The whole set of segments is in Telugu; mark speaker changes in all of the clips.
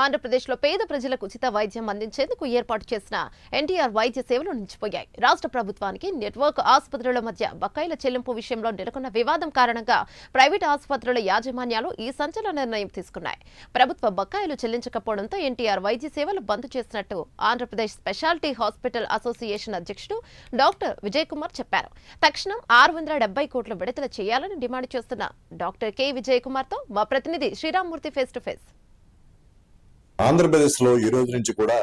Speaker 1: ఆంధ్రప్రదేశ్లో పేద ప్రజలకు ఉచిత వైద్యం అందించేందుకు ఏర్పాటు చేసిన ఎన్టీఆర్ వైద్య సేవలు నిలిచిపోయాయి. రాష్ట్ర ప్రభుత్వానికి నెట్వర్క్ ఆసుపత్రుల మధ్య బకాయిల చెల్లింపు విషయంలో నెలకొన్న వివాదం కారణంగా ప్రైవేట్ ఆసుపత్రుల యాజమాన్యాలు ఈ సంచలన నిర్ణయం తీసుకున్నాయి. ప్రభుత్వ బకాయిలు చెల్లించకపోవడంతో ఎన్టీఆర్ వైద్య సేవలు బంద్ చేసినట్టు ఆంధ్రప్రదేశ్ స్పెషాలిటీ హాస్పిటల్ అసోసియేషన్ అధ్యక్షుడు డాక్టర్ విజయ్ కుమార్ చెప్పారు. తక్షణం ఆరు వందల డెబ్బై కోట్లు విడుదల చేయాలని డిమాండ్ చేస్తున్న డాక్టర్ కె. విజయ్ కుమార్తో మా ప్రతినిధి శ్రీరామ్మూర్తి ఫేస్ టు ఫేస్.
Speaker 2: ఆంధ్రప్రదేశ్లో ఈ రోజు నుంచి కూడా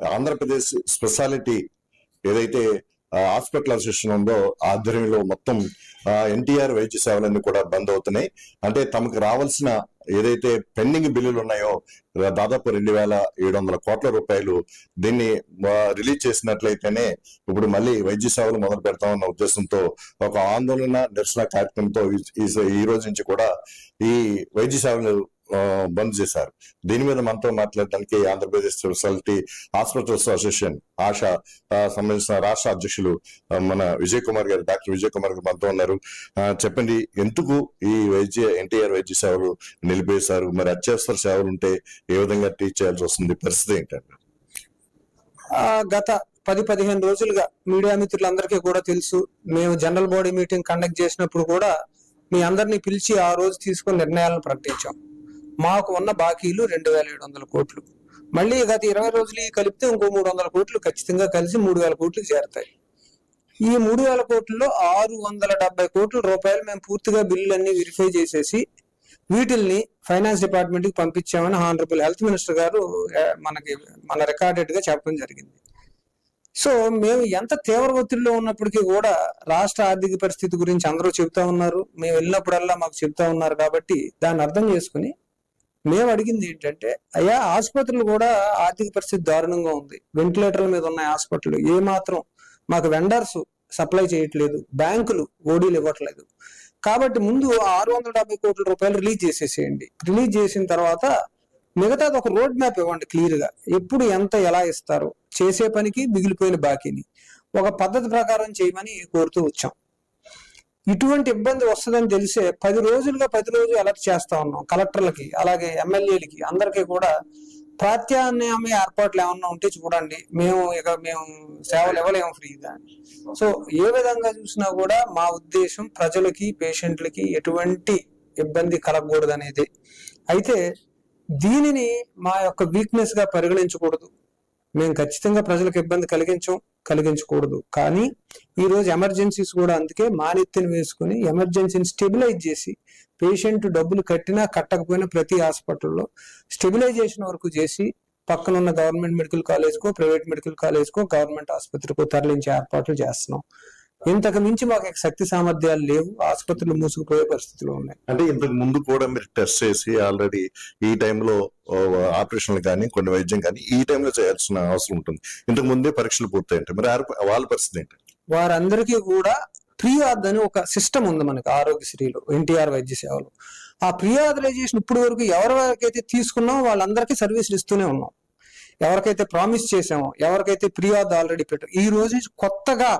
Speaker 2: ఆంధ్రప్రదేశ్ స్పెషాలిటీ ఏదైతే హాస్పిటల్ అసోసియేషన్ ఉందో ఆధ్వర్యంలో మొత్తం ఎన్టీఆర్ వైద్య సేవలన్నీ కూడా బంద్ అవుతున్నాయి. అంటే తమకు రావాల్సిన ఏదైతే పెండింగ్ బిల్లులు ఉన్నాయో దాదాపు రెండు వేల ఏడు వందల కోట్ల రూపాయలు దీన్ని రిలీజ్ చేసినట్లయితేనే ఇప్పుడు మళ్ళీ వైద్య సేవలు మొదలు పెడతామన్న ఉద్దేశంతో ఒక ఆందోళన నిరసన కార్యక్రమంతో ఈ- ఈ- రోజు నుంచి కూడా ఈ వైద్య సేవలు బంద్ చేశారు. దీని మీద మనతో మాట్లాడడానికి ఆంధ్రప్రదేశ్ స్పెషాలిటీ హాస్పిటల్స్ అసోసియేషన్ ఆశ సంబంధించిన రాష్ట్ర అధ్యక్షులు మన విజయ్ కుమార్ గారు డాక్టర్ విజయ్ కుమార్ గారు మనతో ఉన్నారు. చెప్పండి ఎందుకు ఈ వైద్య ఎన్టీఆర్ వైద్య సేవలు నిలిపేశారు? మరి అత్యవసర సేవలు ఉంటే ఏ విధంగా టీచ్ చేయాల్సి వస్తుంది? పరిస్థితి ఏంటంటే
Speaker 3: గత పది పదిహేను రోజులుగా మీడియా మిత్రులందరికీ కూడా తెలుసు మేము జనరల్ బాడీ మీటింగ్ కండక్ట్ చేసినప్పుడు కూడా మీ అందరినీ పిలిచి ఆ రోజు తీసుకున్న నిర్ణయాలను ప్రకటించాం. మాకు ఉన్న బాకీలు రెండు వేల ఏడు వందల కోట్లు. మళ్ళీ గత ఇరవై రోజులు ఈ కలిపితే ఇంకో మూడు వందల కోట్లు ఖచ్చితంగా కలిసి మూడు వేల కోట్లకు చేరతాయి. ఈ మూడు వేల కోట్లలో ఆరు వందల డెబ్బై కోట్ల రూపాయలు మేము పూర్తిగా బిల్లులన్నీ వెరిఫై చేసేసి వీటిల్ని ఫైనాన్స్ డిపార్ట్మెంట్కి పంపించామని హానరబుల్ హెల్త్ మినిస్టర్ గారు మనకి మన రికార్డెడ్గా చెప్పడం జరిగింది. సో మేము ఎంత తీవ్ర ఒత్తిడిలో ఉన్నప్పటికీ కూడా రాష్ట్ర ఆర్థిక పరిస్థితి గురించి అందరూ చెబుతా ఉన్నారు. మేము వెళ్ళినప్పుడల్లా మాకు చెబుతా ఉన్నారు కాబట్టి దాన్ని అర్థం చేసుకుని మేము అడిగింది ఏంటంటే అయ్యా ఆసుపత్రులు కూడా ఆర్థిక పరిస్థితి దారుణంగా ఉంది. వెంటిలేటర్ల మీద ఉన్నాయి హాస్పిటల్ ఏ మాత్రం మాకు వెండర్స్ సప్లై చేయట్లేదు. బ్యాంకులు ఓడీలు ఇవ్వట్లేదు. కాబట్టి ముందు ఆరు వందల డెబ్బై కోట్ల రూపాయలు రిలీజ్ చేసేసేయండి. రిలీజ్ చేసిన తర్వాత మిగతాది ఒక రోడ్ మ్యాప్ ఇవ్వండి క్లియర్గా. ఎప్పుడు ఎంత ఎలా ఇస్తారు? చేసే పనికి మిగిలిపోయిన బాకీని. ఒక పద్ధతి ప్రకారం చేయమని కోరుతూ వచ్చాం. ఇటువంటి ఇబ్బంది వస్తుందని తెలిసే పది రోజులుగా పది రోజు అలర్ట్ చేస్తా ఉన్నాం కలెక్టర్లకి అలాగే ఎమ్మెల్యేలకి అందరికీ కూడా ప్రత్యామ్నాయ ఏర్పాట్లు ఏమన్నా ఉంటే చూడండి. మేము ఇక మేము సేవలు ఇవ్వలేము ఫ్రీగా సో ఏ విధంగా చూసినా కూడా మా ఉద్దేశం ప్రజలకి పేషెంట్లకి ఎటువంటి ఇబ్బంది కలగకూడదు అనేది అయితే దీనిని మా యొక్క వీక్నెస్గా పరిగణించకూడదు. మేము ఖచ్చితంగా ప్రజలకు ఇబ్బంది కలిగించం. కలిగించకూడదు. కానీ ఈ రోజు ఎమర్జెన్సీస్ కూడా అందుకే మానెత్తిని వేసుకుని ఎమర్జెన్సీని స్టెబిలైజ్ చేసి పేషెంట్ డబ్బులు కట్టినా కట్టకపోయినా ప్రతి హాస్పిటల్లో స్టెబిలైజేషన్ వరకు చేసి పక్కన ఉన్న గవర్నమెంట్ మెడికల్ కాలేజ్కో ప్రైవేట్ మెడికల్ కాలేజ్కో గవర్నమెంట్ ఆసుపత్రికో తరలించే ఏర్పాట్లు చేస్తున్నాం. ఇంతకు మించి మాకు శక్తి సామర్థ్యాలు లేవు. ఆసుపత్రులు మూసుకుపోయే పరిస్థితులు ఉన్నాయి.
Speaker 2: అంటే ఇంతకు ముందు కూడా మీరు టెస్ట్ చేసి ఆల్రెడీ ఈ టైంలో ఆపరేషన్లు కానీ కొన్ని వైద్యం కానీ ఈ టైంలో చేయాల్సిన అవసరం ఉంటుంది. ఇంతకు ముందే పరీక్షలు పూర్తయింటాయి మరి వాళ్ళ పరిస్థితి ఏంటి?
Speaker 3: వారందరికీ కూడా ప్రియాద్ అని ఒక సిస్టమ్ ఉంది మనకి ఆరోగ్యశ్రీలో ఎన్టీఆర్ వైద్య సేవలో. ఆ ప్రియాదరైజేషన్ ఇప్పుడు వరకు ఎవరికైతే తీసుకున్నామో వాళ్ళందరికీ సర్వీసులు ఇస్తూనే ఉన్నాం. ఎవరికైతే ప్రామిస్ చేసామో ఎవరికైతే ప్రియాద్ ఆల్రెడీ పెట్టాం ఈ రోజు కొత్తగా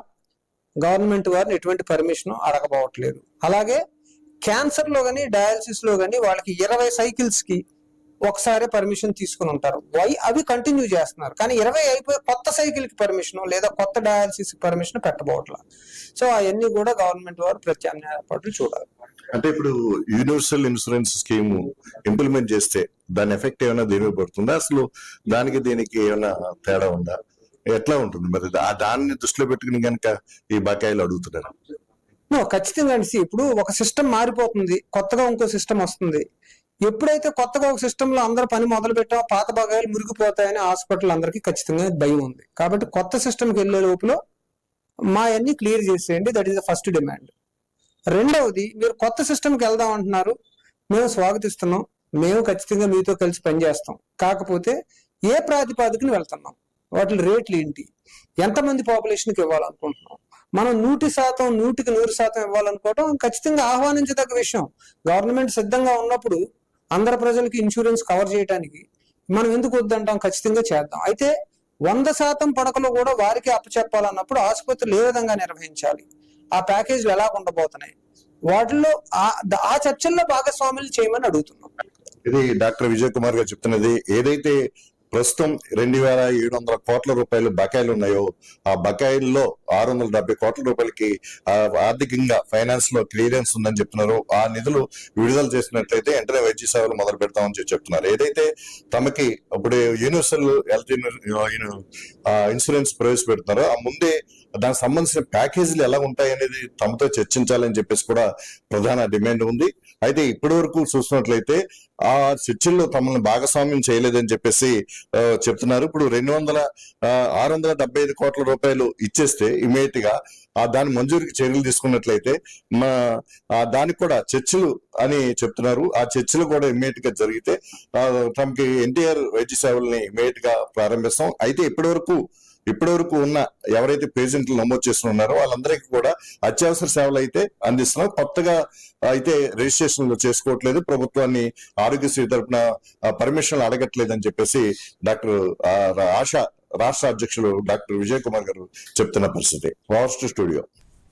Speaker 3: గవర్నమెంట్ వారిని ఎటువంటి పర్మిషన్ అడగబోవట్లేదు. అలాగే క్యాన్సర్లో కానీ డయాలసిస్లో కానీ వాళ్ళకి ఇరవై సైకిల్స్కి ఒకసారి పర్మిషన్ తీసుకుని ఉంటారు. వై అవి కంటిన్యూ చేస్తున్నారు. కానీ ఇరవై అయిపోయి కొత్త సైకిల్కి పర్మిషన్ లేదా కొత్త డయాలసిస్ పర్మిషన్ పెట్టబోట్ల సో అవన్నీ కూడా గవర్నమెంట్ వారు ప్రత్యామ్నాయ ఏర్పాట్లు చూడాలి.
Speaker 2: అంటే ఇప్పుడు యూనివర్సల్ ఇన్సూరెన్స్ స్కీమ్ ఇంప్లిమెంట్ చేస్తే దాని ఎఫెక్ట్ ఏమైనా దీని పడుతుందా? అసలు దానికి దీనికి ఏమైనా తేడా ఉందా? ఎట్లా ఉంటుంది? మరి ఆ దాన్ని దృష్టిలో పెట్టుకుని కనుక ఈ బకాయిలు అడుగుతున్నారు.
Speaker 3: ఖచ్చితంగా అండి. ఇప్పుడు ఒక సిస్టమ్ మారిపోతుంది. కొత్తగా ఇంకో సిస్టమ్ వస్తుంది. ఎప్పుడైతే కొత్తగా ఒక సిస్టమ్లో అందరూ పని మొదలు పెట్టామో పాత బకాయిలు మురిగిపోతాయని హాస్పిటల్ అందరికీ ఖచ్చితంగా భయం ఉంది. కాబట్టి కొత్త సిస్టమ్కి వెళ్ళే లోపల మా అన్ని క్లియర్ చేసేయండి. That is the first demand. రెండవది మీరు కొత్త సిస్టమ్కి వెళ్దాం అంటున్నారు. మేము స్వాగతిస్తున్నాం. మేము ఖచ్చితంగా మీతో కలిసి పనిచేస్తాం కాకపోతే ఏ ప్రాతిపాదికన వెళ్తున్నాం? వాటి రేట్లు ఏంటి? ఎంతమంది పాపులేషన్కి ఇవ్వాలనుకుంటున్నాం? మనం నూటి శాతం నూటికి నూరు శాతం ఇవ్వాలనుకోవటం ఖచ్చితంగా ఆహ్వానించదగ్గ విషయం. గవర్నమెంట్ సిద్ధంగా ఉన్నప్పుడు అందరు ప్రజలకి ఇన్సూరెన్స్ కవర్ చేయడానికి మనం ఎందుకు వద్దంటాం? ఖచ్చితంగా చేద్దాం. అయితే వంద శాతం పడకలు కూడా వారికి అప్పచెప్పాలన్నప్పుడు ఆసుపత్రులు ఏ విధంగా నిర్వహించాలి? ఆ ప్యాకేజీలు ఎలా ఉండబోతున్నాయి? వాటిల్లో ఆ ఆ చర్చల్లో భాగస్వాములు చేయమని అడుగుతున్నాం.
Speaker 2: ఇది డాక్టర్ విజయ్ కుమార్ గారు చెప్తున్నది. ఏదైతే ప్రస్తుతం రెండు వేల ఏడు వందల కోట్ల రూపాయలు బకాయిలు ఉన్నాయో ఆ బకాయిల్లో ఆరు వందల డెబ్బై కోట్ల రూపాయలకి ఆర్థికంగా ఫైనాన్స్లో క్లియరెన్స్ ఉందని చెప్తున్నారు. ఆ నిధులు విడుదల చేసినట్లయితే వెంటనే వైద్య సేవలు మొదలు పెడతామని చెప్పి చెప్తున్నారు. ఏదైతే తమకి ఇప్పుడు యూనివర్సల్ హెల్త్ ఇన్సూరెన్స్ ప్రవేశపెడుతున్నారో ఆ ముందే దానికి సంబంధించిన ప్యాకేజీలు ఎలా ఉంటాయి అనేది తమతో చర్చించాలని చెప్పేసి కూడా ప్రధాన డిమాండ్ ఉంది. అయితే ఇప్పటి వరకు చూసినట్లయితే ఆ చర్చల్లో తమను భాగస్వామ్యం చేయలేదని చెప్పేసి చెప్తున్నారు. ఇప్పుడు రెండు వందల ఆరు వందల డెబ్బై ఐదు కోట్ల రూపాయలు ఇచ్చేస్తే ఇమీడియట్గా ఆ దాని మంజూరికి చర్యలు తీసుకున్నట్లయితే మా దానికి కూడా చర్చలు అని చెప్తున్నారు. ఆ చర్చలు కూడా ఇమీడియట్గా జరిగితే తమకి ఎన్టీఆర్ వైద్య సేవల్ని ఇమీడియట్గా ప్రారంభిస్తాం. అయితే ఇప్పటి వరకు ఇప్పటి వరకు ఉన్న ఎవరైతే పేషెంట్లు నమోదు చేస్తున్నారో ఉన్నారో వాళ్ళందరికీ కూడా అత్యవసర సేవలు అయితే అందిస్తున్నాం. కొత్తగా అయితే రిజిస్ట్రేషన్లు చేసుకోవట్లేదు. ప్రభుత్వాన్ని ఆరోగ్యశ్రీ తరఫున పర్మిషన్లు అని చెప్పేసి డాక్టర్ ఆ, రాష్ట్ర అధ్యక్షులు డాక్టర్ విజయ్ కుమార్ గారు చెప్తున్న పరిస్థితి. Fast studio.